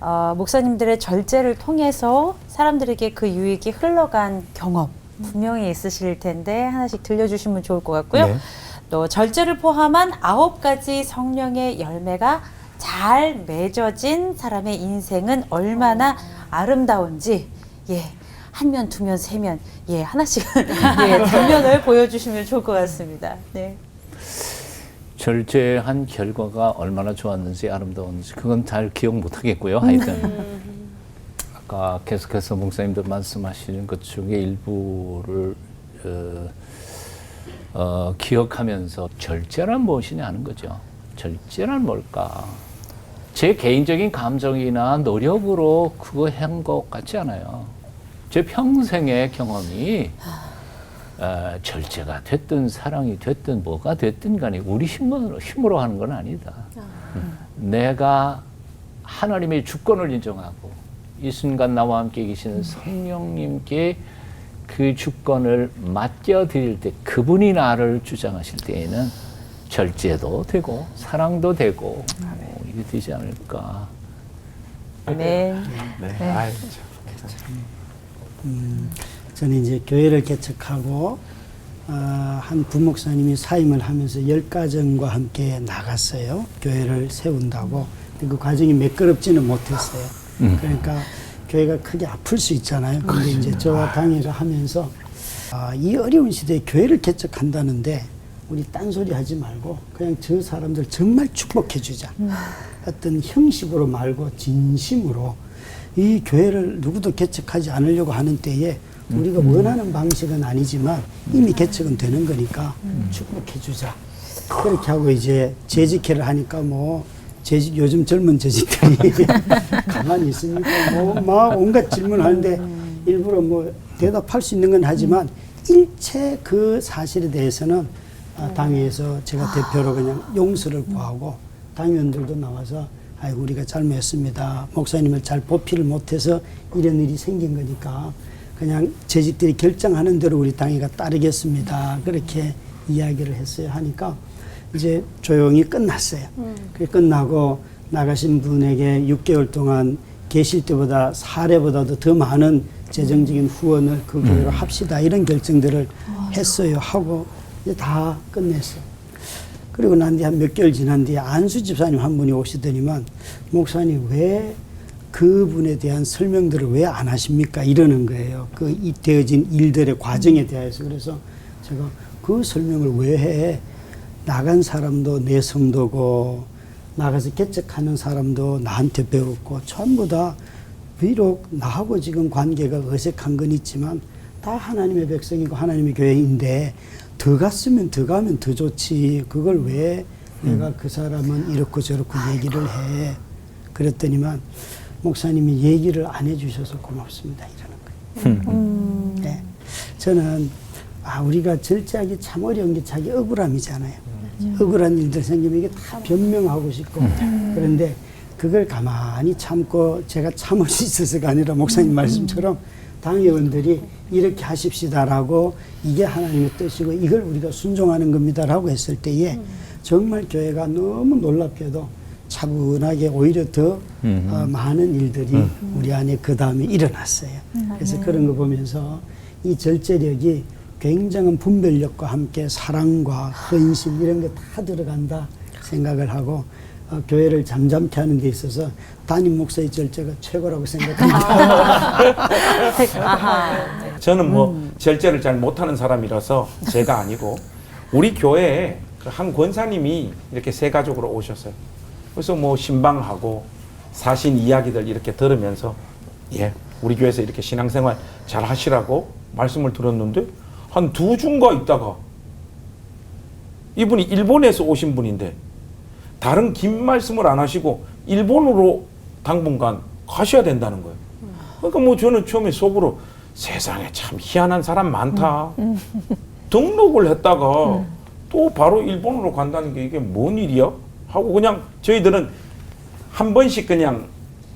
어, 목사님들의 절제를 통해서 사람들에게 그 유익이 흘러간 경험 분명히 있으실 텐데 하나씩 들려주시면 좋을 것 같고요. 네. 또 절제를 포함한 아홉 가지 성령의 열매가 잘 맺어진 사람의 인생은 얼마나 아름다운지 예. 한 면, 두 면, 세 면, 예, 하나씩, 예, 단면을 보여주시면 좋을 것 같습니다. 네. 절제한 결과가 얼마나 좋았는지 아름다웠는지 그건 잘 기억 못 하겠고요. 하여튼 아까 계속해서 목사님들 말씀하시는 것 중에 일부를 어, 어, 기억하면서 절제란 무엇이냐 하는 거죠. 절제란 뭘까? 제 개인적인 감정이나 노력으로 그거 한 것 같지 않아요. 제 평생의 경험이 어, 절제가 됐든 사랑이 됐든 뭐가 됐든 간에 우리 힘으로, 힘으로 하는 건 아니다. 음. 내가 하나님의 주권을 인정하고 이 순간 나와 함께 계시는 성령님께 그 주권을 맡겨드릴 때 그분이 나를 주장하실 때에는 절제도 되고 사랑도 되고 뭐 이게 되지 않을까. 아멘. 네. 네. 아유, 참. 저는 이제 교회를 개척하고 어, 한 부목사님이 사임을 하면서 열 가정과 함께 나갔어요. 교회를 세운다고. 근데 그 과정이 매끄럽지는 못했어요. 음. 그러니까 교회가 크게 아플 수 있잖아요. 근데 이제 저와 당회를 하면서 아, 이 어려운 시대에 교회를 개척한다는데 우리 딴소리 하지 말고 그냥 저 사람들 정말 축복해 주자. 어떤 형식으로 말고 진심으로 이 교회를 누구도 개척하지 않으려고 하는 때에 우리가 원하는 방식은 아니지만 이미 개척은 되는 거니까 축복해 주자. 그렇게 하고 이제 재직회를 하니까 뭐 재직 요즘 젊은 재직들이 가만히 있으니까 뭐막 온갖 질문하는데 일부러 뭐 대답할 수 있는 건 하지만 일체 그 사실에 대해서는 아, 당회에서 제가 대표로 그냥 용서를 구하고 당위원들도 나와서 아이고 우리가 잘못했습니다. 목사님을 잘 보필을 못해서 이런 일이 생긴 거니까 그냥 재직들이 결정하는 대로 우리 당회가 따르겠습니다. 그렇게 이야기를 했어요. 하니까 이제 조용히 끝났어요. 그 끝나고 나가신 분에게 6개월 동안 계실 때보다 사례보다도 더 많은 재정적인 후원을 그 교회로 합시다 이런 결정들을 했어요. 하고 이제 다 끝냈어요. 그리고 난 뒤 한 몇 개월 지난 뒤에 안수 집사님 한 분이 오시더니만 목사님 왜 그분에 대한 설명들을 왜 안 하십니까? 이러는 거예요. 그이 되어진 일들의 과정에 대해서 그래서 제가 그 설명을 왜 해? 나간 사람도 내 성도고 나가서 개척하는 사람도 나한테 배웠고 전부 다 비록 나하고 지금 관계가 어색한 건 있지만 다 하나님의 백성이고 하나님의 교회인데 더 갔으면 더 가면 더 좋지 그걸 왜 내가 그 사람은 이렇고 저렇고 얘기를 해 그랬더니만 목사님이 얘기를 안 해주셔서 고맙습니다 이러는 거예요. 네. 저는 아 우리가 절제하기 참 어려운 게 자기 억울함이잖아요. 억울한 일들 생기면 이게 다 변명하고 싶고. 그런데 그걸 가만히 참고 제가 참을 수 있어서가 아니라 목사님 말씀처럼 당회원들이 이렇게 하십시다라고 이게 하나님의 뜻이고 이걸 우리가 순종하는 겁니다라고 했을 때에 정말 교회가 너무 놀랍게도 차분하게 오히려 더 어, 많은 일들이 우리 안에 그 다음에 일어났어요. 그래서 그런 거 보면서 이 절제력이 굉장한 분별력과 함께 사랑과 헌신 이런 게 다 들어간다 생각을 하고 어, 교회를 잠잠케 하는 데 있어서 담임 목사의 절제가 최고라고 생각합니다. 저는 뭐 절제를 잘 못하는 사람이라서 제가 아니고 우리 교회에 그한 권사님이 이렇게 세 가족으로 오셨어요. 그래서 뭐 신방하고 사신 이야기들 이렇게 들으면서 예 우리 교회에서 이렇게 신앙생활 잘 하시라고 말씀을 들었는데 한두 주인가 있다가 이분이 일본에서 오신 분인데 다른 긴 말씀을 안 하시고 일본으로 당분간 가셔야 된다는 거예요. 그러니까 뭐 저는 처음에 속으로 세상에 참 희한한 사람 많다. 등록을 했다가 또 바로 일본으로 간다는 게 이게 뭔 일이야? 하고 그냥 저희들은 한 번씩 그냥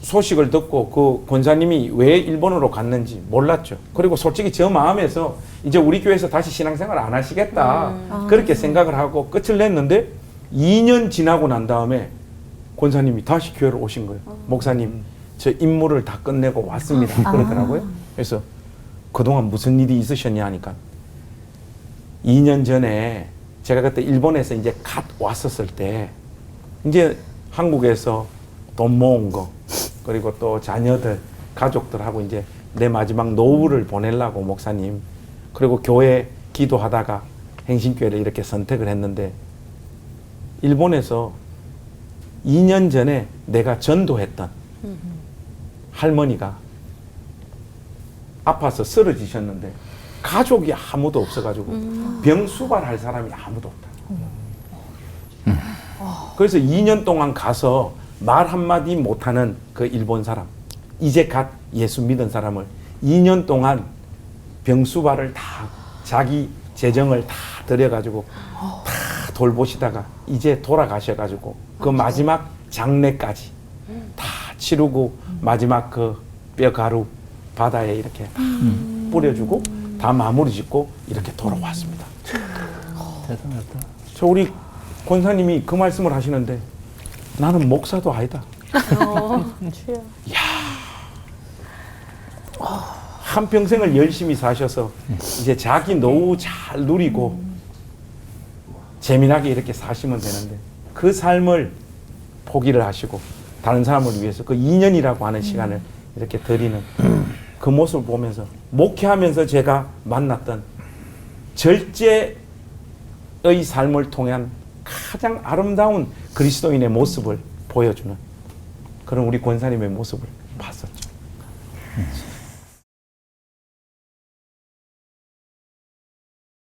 소식을 듣고 그 권사님이 왜 일본으로 갔는지 몰랐죠. 그리고 솔직히 저 마음에서 이제 우리 교회에서 다시 신앙생활 안 하시겠다. 그렇게 생각을 하고 끝을 냈는데 2년 지나고 난 다음에 권사님이 다시 교회로 오신 거예요. 목사님, 저 임무를 다 끝내고 왔습니다. 그러더라고요. 그래서 그동안 무슨 일이 있으셨냐 하니까 2년 전에 제가 그때 일본에서 이제 갓 왔었을 때 이제 한국에서 돈 모은 거 그리고 또 자녀들 가족들하고 이제 내 마지막 노후를 보내려고 목사님 그리고 교회 기도하다가 행신교회를 이렇게 선택을 했는데 일본에서 2년 전에 내가 전도했던 할머니가 아파서 쓰러지셨는데 가족이 아무도 없어가지고 병 수발할 사람이 아무도 없다. 그래서 2년 동안 가서 말 한마디 못하는 그 일본 사람, 이제 갓 예수 믿은 사람을 2년 동안 병수발을 다 자기 재정을 다 들여가지고 다 돌보시다가 이제 돌아가셔가지고 그 마지막 장례까지 다 치르고 마지막 그 뼈가루 바다에 이렇게 다 뿌려주고 다 마무리 짓고 이렇게 돌아왔습니다. 대단하다. 저 우리 권사님이 그 말씀을 하시는데 나는 목사도 아니다. 한 평생을 열심히 사셔서 이제 자기 노후 잘 누리고 재미나게 이렇게 사시면 되는데 그 삶을 포기를 하시고 다른 사람을 위해서 그 2년이라고 하는 시간을 이렇게 드리는 그 모습을 보면서 목회하면서 제가 만났던 절제의 삶을 통한 가장 아름다운 그리스도인의 모습을 보여주는 그런 우리 권사님의 모습을 봤었죠.